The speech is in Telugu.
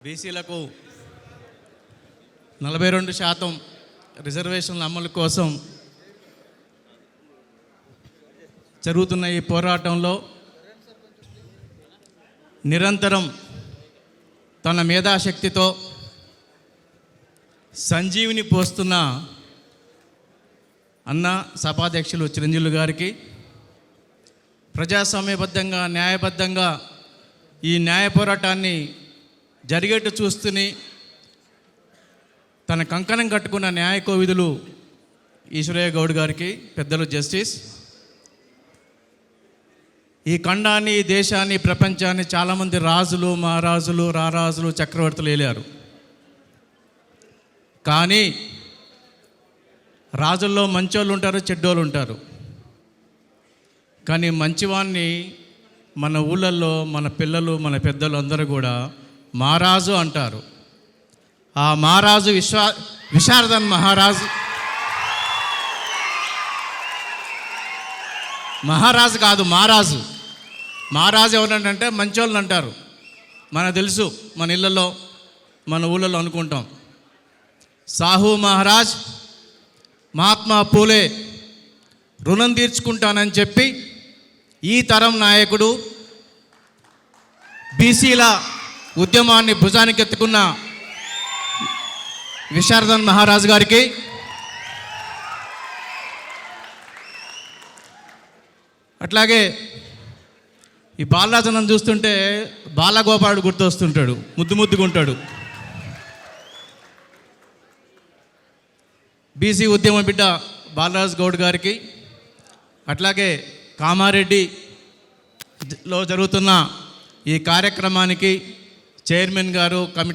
బీసీలకు నలభై రెండు శాతం రిజర్వేషన్ల అమలు కోసం జరుగుతున్న ఈ పోరాటంలో నిరంతరం తన మేధాశక్తితో సంజీవిని పోస్తున్న అన్న సభాధ్యక్షులు చిరంజీవులు గారికి ప్రజాస్వామ్యబద్ధంగా న్యాయబద్ధంగా ఈ న్యాయ పోరాటాన్ని జరిగేట్టు చూస్తుని తన కంకణం కట్టుకున్న న్యాయకోవిధులు ఈశ్వరయ్య గౌడ్ గారికి పెద్దలు జస్టిస్. ఈ ఖండాన్ని ఈ దేశాన్ని ప్రపంచాన్ని చాలామంది రాజులు మహారాజులు రారాజులు చక్రవర్తులు ఏలారు. కానీ రాజుల్లో మంచోళ్ళు ఉంటారు చెడ్డోళ్ళు ఉంటారు. కానీ మంచివాణ్ణి మన ఊళ్ళల్లో మన పిల్లలు మన పెద్దలు అందరూ కూడా మహారాజు అంటారు. ఆ మహారాజు విశ్వా విశారదన్ మహారాజు. మహారాజు కాదు మహారాజు. మహారాజు ఎవరంటే మంచోళ్ళు అంటారు. మనకు తెలుసు మన ఇళ్ళల్లో మన ఊళ్ళలో అనుకుంటాం. సాహు మహారాజ్ మహాత్మా పూలే రుణం తీర్చుకుంటానని చెప్పి ఈ తరం నాయకుడు బీసీల ఉద్యమాన్ని భుజానికి ఎత్తుకున్న విశారదన్ మహారాజు గారికి అట్లాగే ఈ బాలరాజనం చూస్తుంటే బాలగోపాలుడు గుర్తొస్తుంటాడు ముద్దు ముద్దుగా ఉంటాడు. బీసీ ఉద్యమ బిడ్డ బాలరాజు గౌడ్ గారికి అట్లాగే కామారెడ్డిలో జరుగుతున్న ఈ కార్యక్రమానికి చైర్మన్ గారు కమిటీ